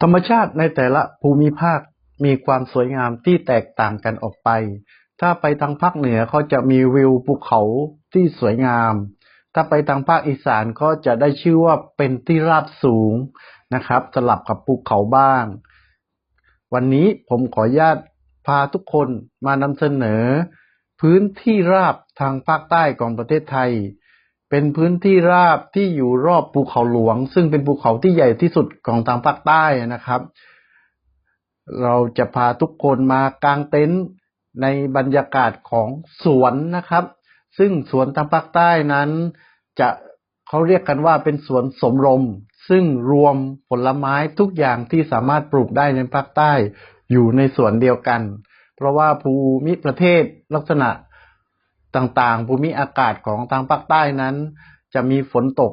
ธรรมชาติในแต่ละภูมิภาคมีความสวยงามที่แตกต่างกันออกไป ถ้าไปทางภาคเหนือเขาจะมีวิวภูเขาที่สวยงาม ถ้าไปทางภาคอีสานก็จะได้ชื่อว่าเป็นที่ราบสูงนะครับ สลับกับภูเขาบ้าง วันนี้ผมขออนุญาตพาทุกคนมานำเสนอ พื้นที่ราบทางภาคใต้ของประเทศไทย เป็นพื้นที่ราบที่อยู่รอบภูเขาหลวง ซึ่งเป็นภูเขาที่ใหญ่ที่สุดของทางภาคใต้นะครับ เราจะพาทุกคนมากางเต็นท์ในบรรยากาศของสวนนะครับ ซึ่งสวนทางภาคใต้นั้น จะเขาเรียกกันว่าเป็นสวนสมรม ซึ่งรวมผลไม้ทุกอย่างที่สามารถปลูกได้ในภาคใต้อยู่ในสวนเดียวกัน เพราะว่าภูมิประเทศลักษณะ ต่างๆ ภูมิอากาศของทางภาคใต้นั้น จะมีฝนตก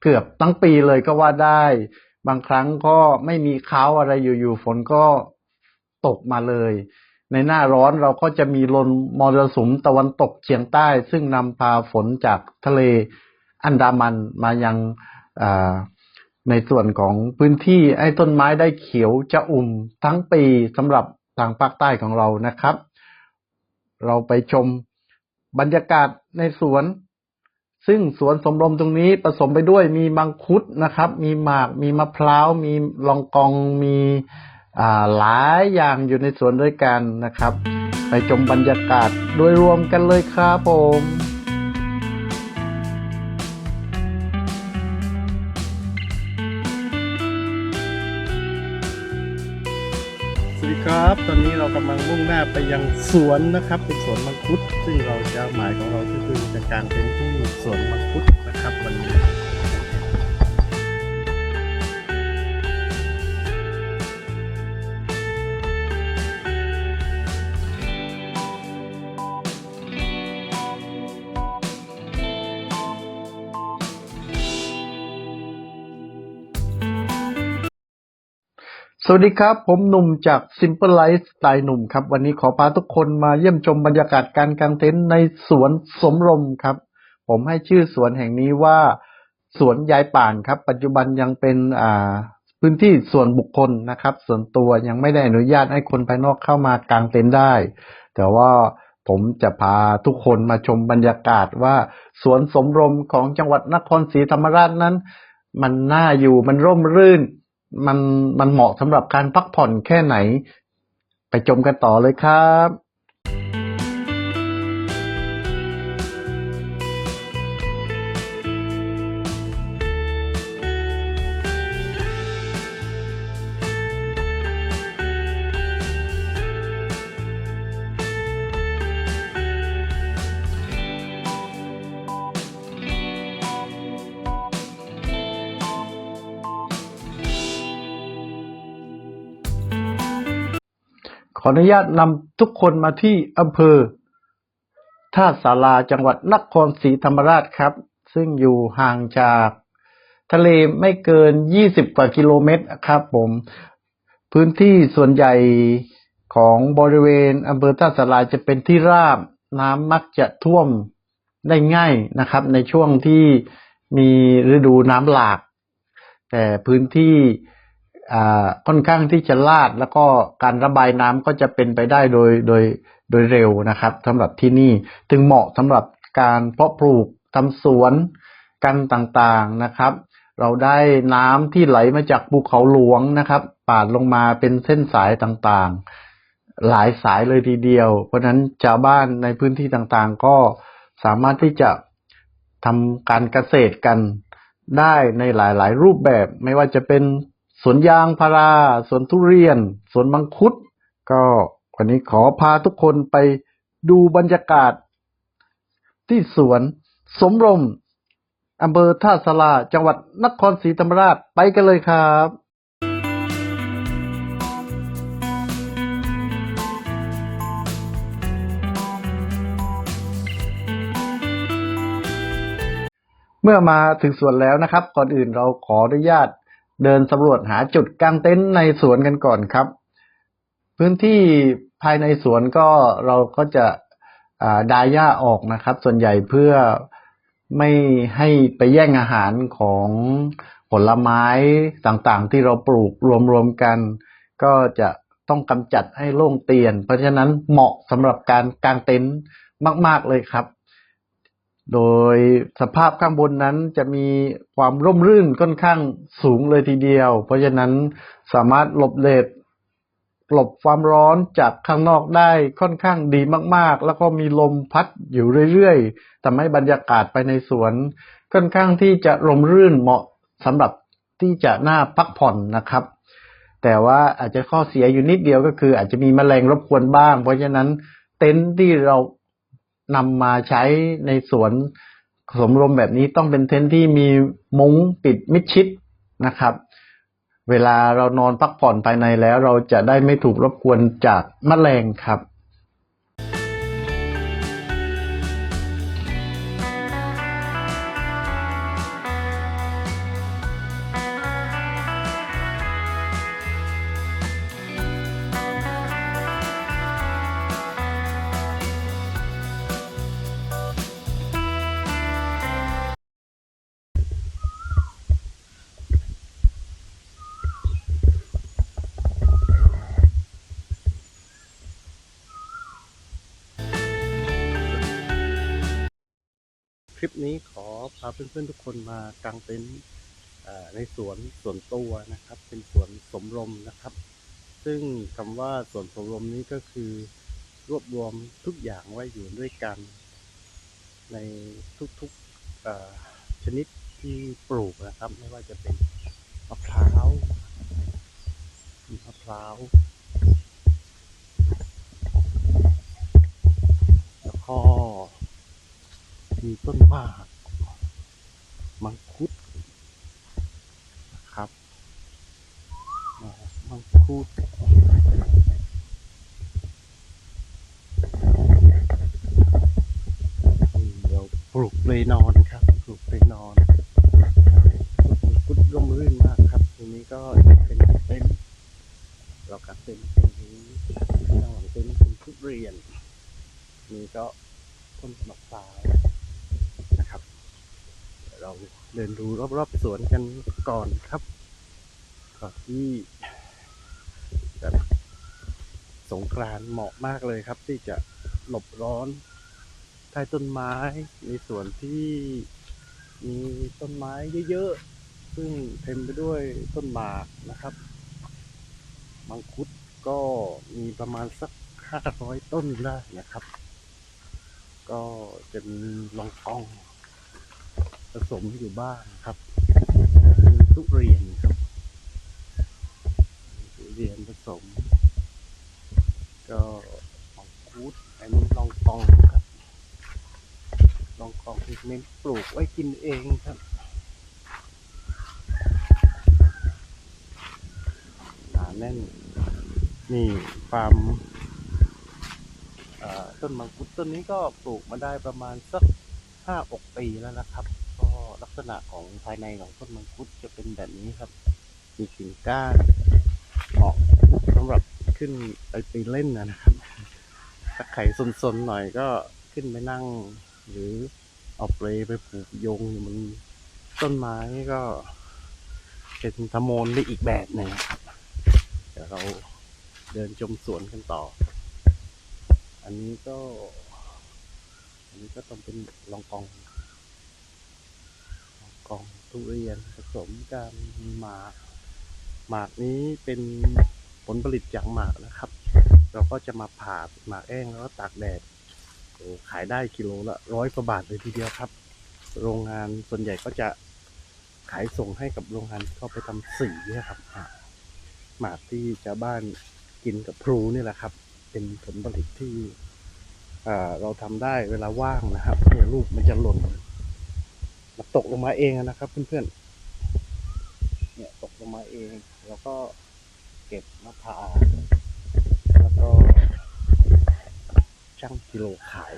เกือบทั้งปีเลยก็ว่าได้ บางครั้งก็ไม่มีเขาอะไรอยู่ๆฝนก็ตกมาเลย ในหน้าร้อนเราก็จะมีลมมรสุมตะวันตกเฉียงใต้ ซึ่งนำพาฝนจากทะเลอันดามันมายังในส่วนของพื้นที่ไอ้ต้นไม้ได้เขียวจะอุ่มทั้งปีสำหรับทางภาคใต้ของเรานะครับ เราไปชม บรรยากาศในสวน ซึ่งสวนสมรมตรงนี้ผสมไปด้วยมีมังคุดนะครับ มีหมาก มีมะพร้าว มีลองกอง มีอ่าหลายอย่างอยู่ในสวนด้วยกันนะครับ ไปชมบรรยากาศโดยรวมกันเลยครับผม ครับ ตอนนี้เรากำลังมุ่งหน้าไปยังสวนนะครับ เป็นสวนมังคุด ซึ่งเราจะหมายของเราก็คือจะการเป็นที่สวนมังคุดนะครับวันนี้ สวัสดีครับ ผมหนุ่มจาก Simple Life สไตล์หนุ่มครับ วันนี้ขอพาทุกคนมาเยี่ยมชมบรรยากาศการกางเต็นท์ในสวนสมรมครับ ผมให้ชื่อสวนแห่งนี้ว่าสวนยายป่านครับ ปัจจุบันยังเป็นอ่าพื้นที่ส่วนบุคคลนะครับ ส่วนตัวยังไม่ได้อนุญาตให้คนภายนอกเข้ามากางเต็นท์ได้ แต่ว่าผมจะพาทุกคนมาชมบรรยากาศว่าสวนสมรมของจังหวัดนครศรีธรรมราชนั้น มันน่าอยู่มันร่มรื่น มันมันเหมาะสำหรับการพักผ่อนแค่ไหน ไปชมกันต่อเลยครับ ออนุญาตนำทุกคนมาที่อำเภอท่าสาราจังหวัดนครศรีธรรมราชครับ ซึ่งอยู่ห่างจากทะเลไม่เกิน 20 กว่ากิโลเมตรครับผม พื้นที่ส่วนใหญ่ของบริเวณอำเภอท่าสาราจะเป็นที่ราบน้ำมักจะท่วมได้ง่ายนะครับ ในช่วงที่มีฤดูน้ำหลาก แต่พื้นที่ ค่อนข้างที่จะลาดแล้วก็การระบายน้ำก็จะเป็นไปได้โดยโดยโดยเร็วนะครับสำหรับที่นี่ถึงเหมาะสำหรับการเพาะปลูกทำสวนกันต่างๆนะครับ เราได้น้ำที่ไหลมาจากภูเขาหลวงนะครับปาดลงมาเป็นเส้นสายต่างๆ หลายสายเลยทีเดียว เพราะฉะนั้นชาวบ้านในพื้นที่ต่างๆ ก็สามารถที่จะทำการเกษตรกันได้ในหลายๆ รูปแบบไม่ว่าจะเป็น สวนยางพารา สวนทุเรียน สวนมังคุด ก็วันนี้ขอพาทุกคนไปดูบรรยากาศ ที่สวนสมรมอำเภอท่าสลา จังหวัดนครศรีธรรมราชไปกันเลยครับเมื่อมาถึงสวนแล้วนะครับ ก่อนอื่นเราขออนุญาต เดินสำรวจหาจุดกางเต็นท์ในสวนกันก่อนครับ พื้นที่ภายในสวนก็เราก็จะดายหญ้าออกนะครับ ส่วนใหญ่เพื่อไม่ให้ไปแย่งอาหารของผลไม้ต่างๆ ที่เราปลูกรวมๆกัน ก็จะต้องกำจัดให้โล่งเตียน เพราะฉะนั้นเหมาะสำหรับการกางเต็นท์มาก ๆเลยครับ โดยสภาพข้างบนนั้นจะมีความร่มรื่นค่อนข้างสูงเลยทีเดียว เพราะฉะนั้นสามารถหลบเลดหลบความร้อนจากข้างนอกได้ค่อนข้างดีมาก ๆ แล้วก็มีลมพัดอยู่เรื่อยๆทำให้บรรยากาศไปในสวน ค่อนข้างที่จะร่มรื่นเหมาะสำหรับที่จะน่าพักผ่อนนะครับ แต่ว่าอาจจะข้อเสียอยู่นิดเดียวก็คือ อาจจะมีแมลงรบกวนบ้าง เพราะฉะนั้นเต็นท์ที่เรา นำมาใช้ในสวนสมรมแบบนี้ต้องเป็นเต็นท์ที่มีมุ้งปิดมิดชิดนะครับ เวลาเรานอนพักผ่อนภายในแล้ว เราจะได้ไม่ถูกรบกวนจากแมลงครับ ลิปนี้ขอพาเพื่อนๆทุกคนมากางเต็นท์ในสวนส่วนตัวนะครับ เป็นสวนสมรมนะครับ ซึ่งคำว่าสวนสมรมนี้ก็คือรวบรวมทุกอย่างไว้อยู่ด้วยกัน ในทุกๆชนิดที่ปลูกนะครับ ไม่ว่าจะเป็นมะพร้าวมะพร้าวแล้วก็ มีต้นมากมังคุดนะครับมังคุดอืมเราปลูกเลยนอนครับ ปลูกเลยนอนมังคุดร่มรื่นมากครับทีนี้ก็เป็นเต็นเรากัดเต็นตรงนี้ข้างหลังเต็นเป็นทุเรียน นี่ก็ต้นมะพร้าว เดี๋ยวเราเดินดูรอบๆสวนกันก่อนครับก่อนที่จะสงกรานต์เหมาะมากเลยครับ ที่จะหลบร้อนใต้ต้นไม้ในสวนที่มีต้นไม้เยอะๆ ซึ่งเต็มไปด้วยต้นหมากนะครับ มังคุดก็มีประมาณสักห้าร้อยต้นได้นะครับ ก็จะมีลองกอง สมอยู่บ้างครับมีทุเรียนครับทุเรียนผสม ก็มังคุดอันนี้ลองกองครับลองกองที่เน้นปลูกไว้กินเองครับหนาแน่นนี่ฟาร์มอ่อต้นมังคุดต้นนี้ก็ปลูกมาได้ประมาณสักห้าอกปีแล้วนะครับ ษณะของภายในของต้นมังคุดจะเป็นแบบนี้ครับ มีกิ่งก้านเหมาะสำหรับขึ้นไปปีเล่นนะครับ ถ้าไข่สนๆหน่อยก็ขึ้นไปนั่ง หรือเอาเปลไปผูกโยงอยู่บนต้นไม้ก็เป็นธรรมนได้อีกแบบหนึ่งครับเดี๋ยวเราเดินชมสวนกันต่อ อันนี้ก็ อันนี้ก็ต้องเป็นลองกองลอง กองทุเรียนผสมกันหมาก หมากนี้เป็นผลผลิตจากหมากนะครับ เราก็จะมาผ่าหมากแห้งแล้วก็ตากแดดโอ้ขายได้กิโลละร้อยกว่าบาทเลยทีเดียวครับ โรงงานส่วนใหญ่ก็จะขายส่งให้กับโรงงานที่เขาไปทำสีนะครับหมากที่ชาวบ้านกินกับพลูนี่แหละครับ เป็นผลผลิตที่เราทำได้เวลาว่างนะครับเนี่ยลูกมันจะหล่น มันตกลงมาเองนะครับ เพื่อนๆ เนี่ยตกลงมาเอง แล้วก็เก็บมาผ่าแล้วก็ชั่งกิโลขาย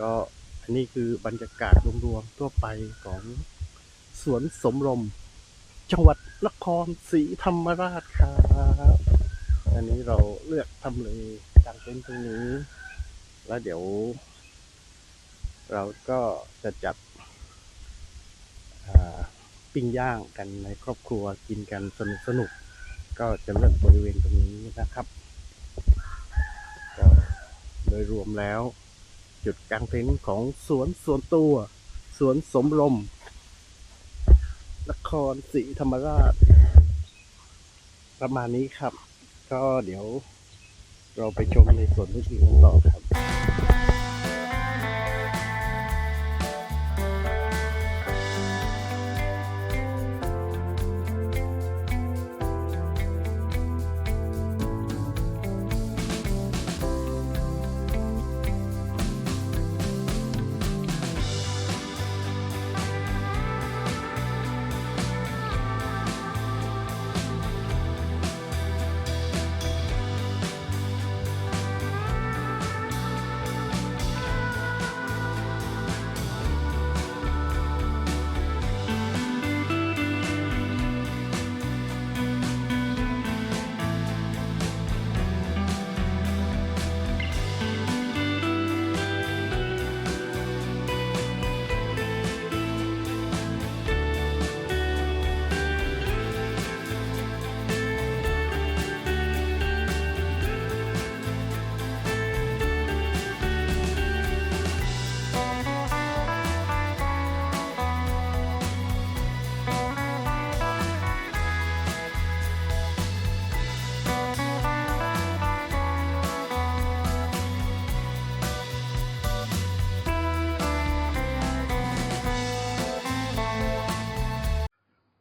ก็อันนี้คือบรรยากาศรวมๆทั่วไปของสวนสมรม จังหวัดนครศรีธรรมราชครับอันนี้เราเลือกทำเลยกางเต็นท์ตรงนี้ แล้วเดี๋ยว เราก็จะจัดปิ้งย่างกันในครอบครัวกินกันสนุกสนุกก็จะเลือกบริเวณตรงนี้นะครับก็โดยรวมแล้ว จุดกลางเต็นท์ของสวนส่วนตัว สวนสมรมนครศรีธรรมราช ประมาณนี้ครับ ก็เดี๋ยวเราไปชมในส่วนอื่นๆกันต่อครับ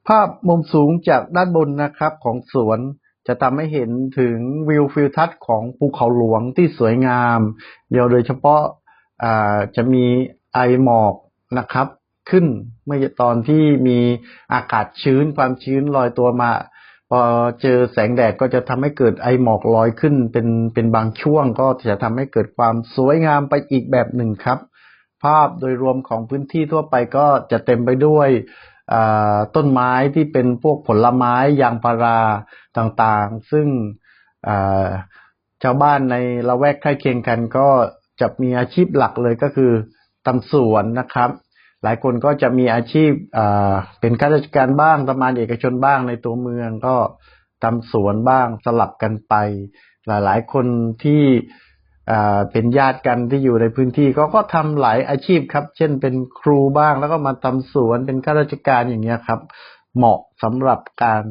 ภาพมุมสูงจากด้านบนนะครับของสวนจะทำให้เห็นถึงวิวฟิวทัศน์ของภูเขาหลวงที่สวยงามเดียวโดยเฉพาะอ่าจะมีไอหมอกนะครับ ขึ้นเมื่อตอนที่มีอากาศชื้นความชื้นลอยตัวมา พอเจอแสงแดดก็จะทำให้เกิดไอหมอกลอยขึ้น เป็นเป็นบางช่วงก็จะทำให้เกิดความสวยงามไปอีกแบบหนึ่งครับ ภาพโดยรวมของพื้นที่ทั่วไปก็จะเต็มไปด้วย ต้นไม้ที่เป็นพวกผลไม้ยางพาราต่างๆ ซึ่งชาวบ้านในละแวกใกล้เคียงกันก็จะมีอาชีพหลักเลยก็คือทำสวนนะครับ หลายคนก็จะมีอาชีพเป็นข้าราชการบ้างทำงานเอกชนบ้างในตัวเมืองก็ทำสวนบ้างสลับกันไป หลายๆ คนที่ เป็นญาติกันที่อยู่ในพื้นที่ก็ก็ทำหลายอาชีพครับ เช่นเป็นครูบ้างแล้วก็มาทำสวนเป็นข้าราชการอย่างเงี้ยครับ เหมาะสำหรับการ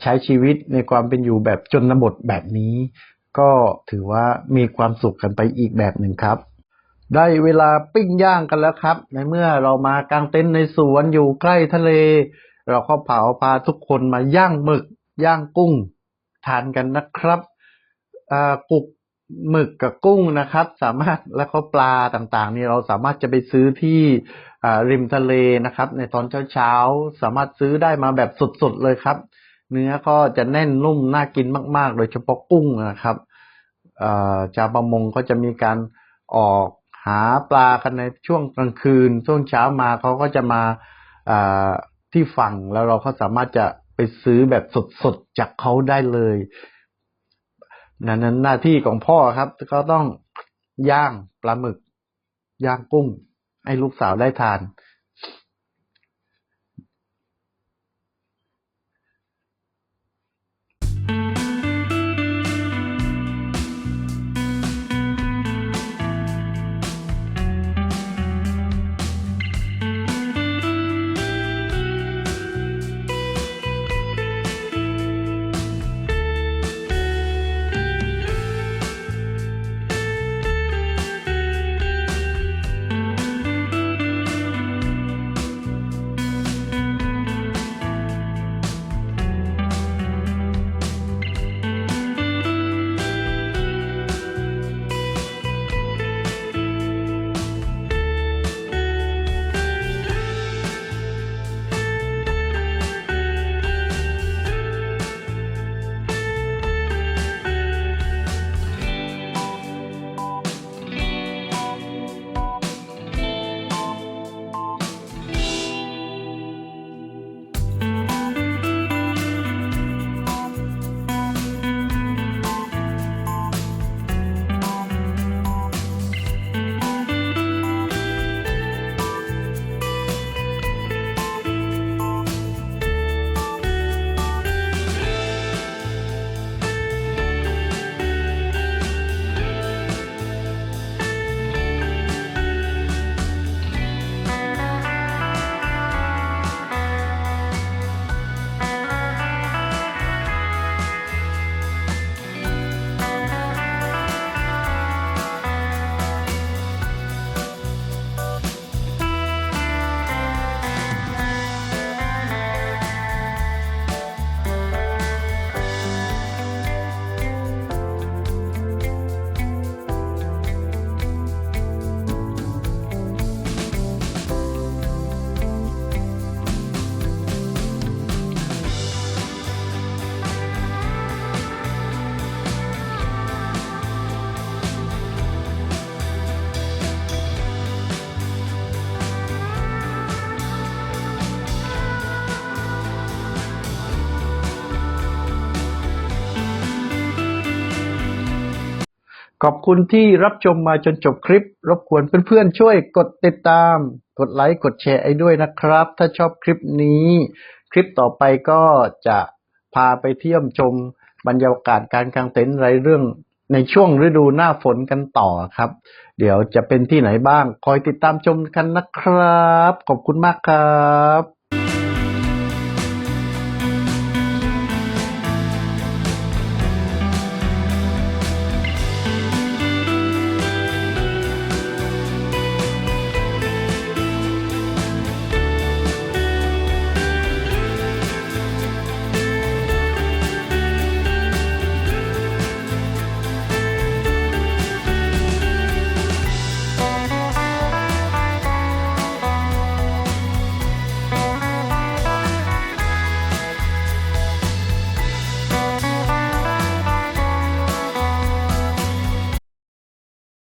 ใช้ชีวิตในความเป็นอยู่แบบจนบทแบบนี้ ก็ถือว่ามีความสุขกันไปอีกแบบหนึ่งครับ ได้เวลาปิ้งย่างกันแล้วครับ ในเมื่อเรามากางเต็นท์ในสวนอยู่ใกล้ทะเล เราก็เผาพาทุกคนมาย่างหมึก ย่างกุ้ง ทานกันนะครับกุก หมึกกับกุ้งนะครับ สามารถแล้วก็ปลาต่างๆนี่เราสามารถจะไปซื้อที่ริมทะเลนะครับ ในตอนเช้าๆ สามารถซื้อได้มาแบบสดๆเลยครับ เนื้อก็จะแน่นนุ่มน่ากินมาก ๆ โดยเฉพาะกุ้งนะครับชาวประมงก็จะมีการออกหาปลากันในช่วงกลางคืน ช่วงเช้ามาเขาก็จะมาอ่าที่ฝั่งแล้วเราก็สามารถจะไปซื้อแบบสดๆจากเขาได้เลย นั้นนั้นหน้าที่ของพ่อครับ ก็ต้องย่างปลาหมึก ย่างกุ้ง ให้ลูกสาวได้ทาน ขอบคุณที่รับชมมาจนจบคลิป รบกวนเพื่อนๆช่วยกดติดตาม กดไลค์ กดแชร์ให้ด้วยนะครับ ถ้าชอบคลิปนี้ คลิปต่อไปก็จะพาไปเที่ยวชมบรรยากาศการกางเต็นท์ไรเรื่องในช่วงฤดูหน้าฝนกันต่อครับ เดี๋ยวจะเป็นที่ไหนบ้าง คอยติดตามชมกันนะครับ ขอบคุณมากครับ